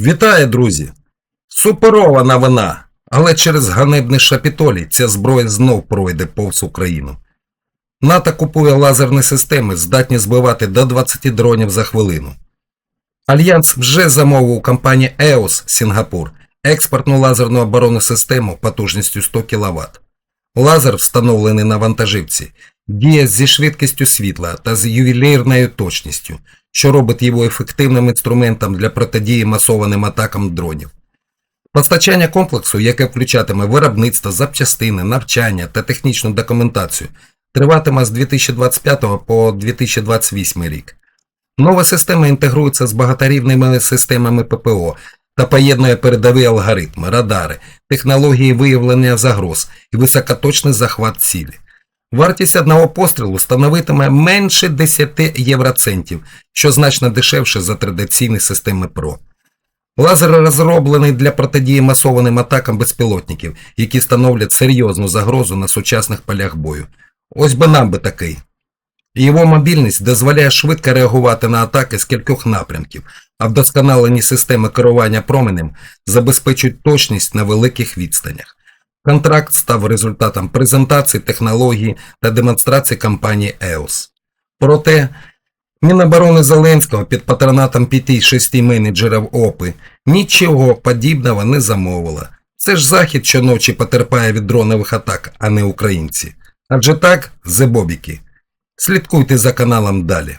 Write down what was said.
Вітаю, друзі! Суперова новина! Але через ганебний шапітолій ця зброя знов пройде повз Україну. НАТО купує лазерні системи, здатні збивати до 20 дронів за хвилину. Альянс вже замовив у компанії EOS Сінгапур експортну лазерну оборонну систему потужністю 100 кВт. Лазер, встановлений на вантажівці, діє зі швидкістю світла та з ювелірною точністю, що робить його ефективним інструментом для протидії масованим атакам дронів. Постачання комплексу, яке включатиме виробництво, запчастини, навчання та технічну документацію, триватиме з 2025 по 2028 рік. Нова система інтегрується з багаторівними системами ППО та поєднує передові алгоритми, радари, технології виявлення загроз і високоточний захват цілі. Вартість одного пострілу становитиме менше 10 євроцентів, що значно дешевше за традиційні системи ПРО. Лазер розроблений для протидії масованим атакам безпілотників, які становлять серйозну загрозу на сучасних полях бою. Ось би нам би такий. Його мобільність дозволяє швидко реагувати на атаки з кількох напрямків, а вдосконалені системи керування променем забезпечують точність на великих відстанях. Контракт став результатом презентації технології та демонстрації компанії EOS. Проте Міноборони Зеленського під патронатом 5-6 менеджерів ОПИ нічого подібного не замовила. Це ж захід щоночі потерпає від дронових атак, а не українці. Адже так, зебобіки. Слідкуйте за каналом далі.